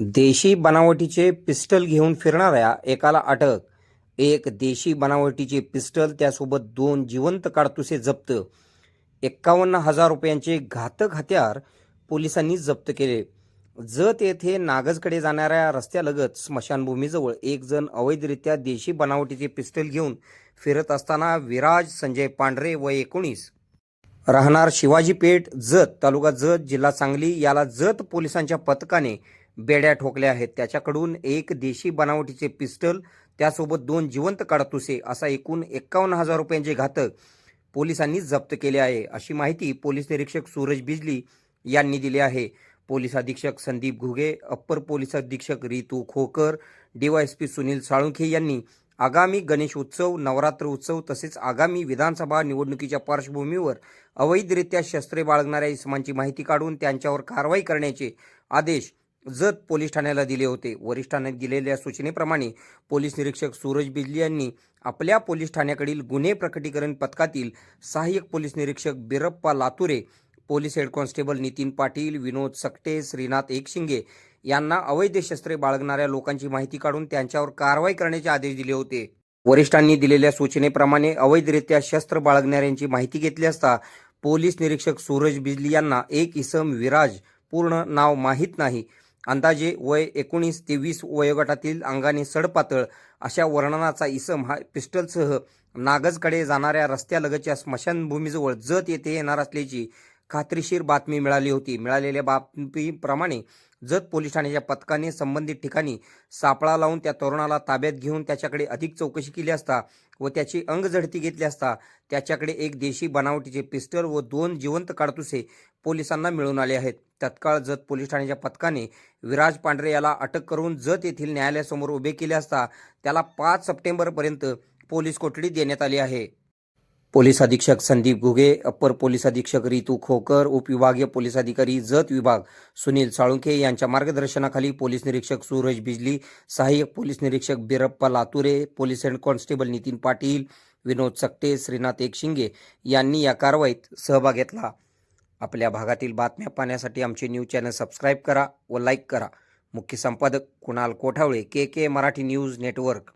देशी बनावटीचे पिस्टल घेऊन फिरणाऱ्या एकाला अटक. एक देशी बनावटीचे पिस्टल त्यासोबत दोन जिवंत काडतुसे जप्त. एक्कावन्न हजार रुपयांचे घातक हत्यार पोलिसांनी जप्त केले. जत येथे नागजकडे जाणाऱ्या रस्त्यालगत स्मशानभूमीजवळ एक जण अवैधरित्या देशी बनावटीचे पिस्टल घेऊन फिरत असताना विराज संजय पांढरे व एकोणीस. राहणार शिवाजी पेठ जत तालुका जत जिल्हा सांगली याला जत पोलिसांच्या पथकाने बेड्या ठोकल्या आहेत. त्याच्याकडून एक देशी बनावटीचे पिस्टल त्यासोबत दोन जिवंत काडतुसे असा एकूण एक्कावन्न हजार रुपयांचे घातक पोलिसांनी जप्त केले आहे. अशी माहिती पोलीस निरीक्षक सूरज बिजली यांनी दिली आहे. पोलीस अधीक्षक संदीप घुगे अप्पर पोलीस अधीक्षक रितू खोकर डीवायएसपी सुनील साळुंखे यांनी आगामी गणेश उत्सव नवरात्र उत्सव तसेच आगामी विधानसभा निवडणुकीच्या पार्श्वभूमीवर अवैधरित्या शस्त्रे बाळगणाऱ्या इसमांची माहिती काढून त्यांच्यावर कारवाई करण्याचे आदेश जत पोलीस ठाण्याला दिले होते. वरिष्ठांनी दिलेल्या सूचनेप्रमाणे पोलीस निरीक्षक सूरज बिजली यांनी आपल्या पोलीस ठाण्याकडील गुन्हे प्रकटीकरण पथकातील सहाय्यक पोलीस निरीक्षक Birappa Lature police head constable Nitin Patil Vinod Sakate Shrinath Ekshinge यांना अवैध शस्त्रे बाळगणाऱ्या लोकांची माहिती काढून त्यांच्यावर कारवाई करण्याचे आदेश दिले होते. वरिष्ठांनी दिलेल्या सूचनेप्रमाणे अवैधरित्या शस्त्र बाळगणाऱ्यांची माहिती घेतली असता पोलीस निरीक्षक सूरज बिजली यांना एक इसम विराज पूर्ण नाव माहीत नाही अंदाजे वय एकोणीस ते वीस वयोगटातील अंगाने सडपातळ अशा वर्णनाचा इसम हा पिस्टलसह नागजकडे जाणाऱ्या रस्त्यालगतच्या स्मशानभूमीजवळ जत येथे येणार असल्याची खात्रीशीर बातमी मिळाली होती. मिळालेल्या बातमीप्रमाणे जत पोलीस ठाण्याच्या पथकाने संबंधित ठिकाणी सापळा लावून त्या तरुणाला ताब्यात घेऊन त्याच्याकडे अधिक चौकशी केली असता व त्याची अंगझडती घेतली असता त्याच्याकडे एक देशी बनावटीचे पिस्टल व दोन जिवंत काडतुसे पोलिसांना मिळून आले आहेत. तत्काळ जत पोलीस ठाण्याच्या पथकाने विराज पांढरे याला अटक करून जत येथील न्यायालयासमोर उभे केले असता त्याला पाच सप्टेंबरपर्यंत पोलीस कोठडी देण्यात आली आहे. पोलीस अधीक्षक संदीप घुगे अप्पर पोलीस अधीक्षक रितू खोकर उपविभागीय पोलीस अधिकारी जत विभाग सुनील साळुंखे यांच्या मार्गदर्शनाखाली पोलीस निरीक्षक सूरज बिजली सहाय्यक पोलीस निरीक्षक Birappa Lature police head constable Nitin Patil Vinod Sakate Shrinath Ekshinge यांनी या कारवाईत सहभाग घेतला. आपल्या भागातील बातम्या पाहण्यासाठी आमचे न्यूज चॅनल सबस्क्राईब करा व लाईक करा. मुख्य संपादक Kunal Kothawale K K Marathi news network.